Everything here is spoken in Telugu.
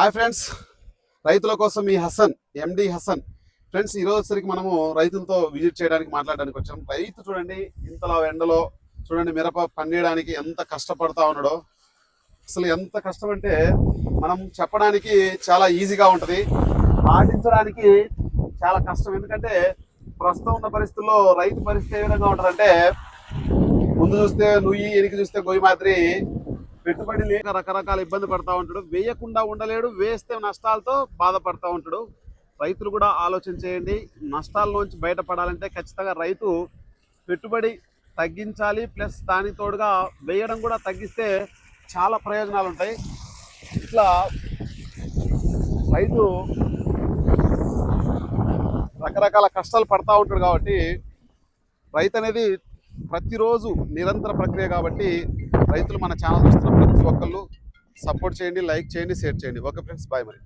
హాయ్ ఫ్రెండ్స్ రైతుల కోసం మీ హసన్ ఎండి హసన్. ఫ్రెండ్స్ ఈ రోజుసరికి మనము రైతులతో విజిట్ చేయడానికి మాట్లాడడానికి వచ్చాం. రైతు చూడండి ఇంతలా ఎండలో చూడండి మిరప పండియడానికి ఎంత కష్టపడతా ఉన్నాడో. అసలు ఎంత కష్టం అంటే మనం చెప్పడానికి చాలా ఈజీగా ఉంటుంది. పాటించడానికి చాలా కష్టం. ఎందుకంటే ప్రస్తుతం ఉన్న పరిస్థితుల్లో రైతు పరిస్థితి ఏ విధంగా ఉంటుందంటే ముందు చూస్తే నుయ్యి ఎనికి చూస్తే గొయ్యి మాదిరి పెట్టుబడి లేక రకరకాల ఇబ్బంది పడతా ఉంటాడు. వేయకుండా ఉండలేడు వేస్తే నష్టాలతో బాధపడతా ఉంటాడు. రైతులు కూడా ఆలోచన చేయండి. నష్టాల్లోంచి బయటపడాలంటే ఖచ్చితంగా రైతు పెట్టుబడి తగ్గించాలి ప్లస్ దానికి తోడుగా వేయడం కూడా తగ్గిస్తే చాలా ప్రయోజనాలు ఉంటాయి. ఇట్లా రైతు రకరకాల కష్టాలు పడతా ఉంటాడు కాబట్టి రైతు అనేది ప్రతిరోజు నిరంతర ప్రక్రియ కాబట్టి రైతులు మన ఛానల్ చూస్తున్న ప్రతి ఒక్కళ్ళు సపోర్ట్ చేయండి లైక్ చేయండి షేర్ చేయండి. ఓకే ఫ్రెండ్స్ బాయ్ మరి.